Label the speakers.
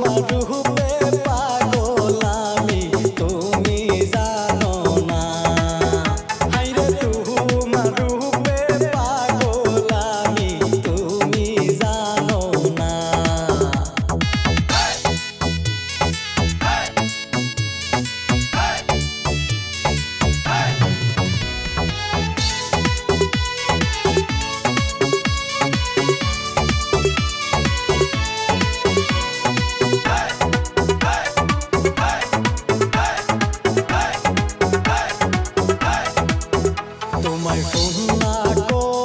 Speaker 1: Maru নাটক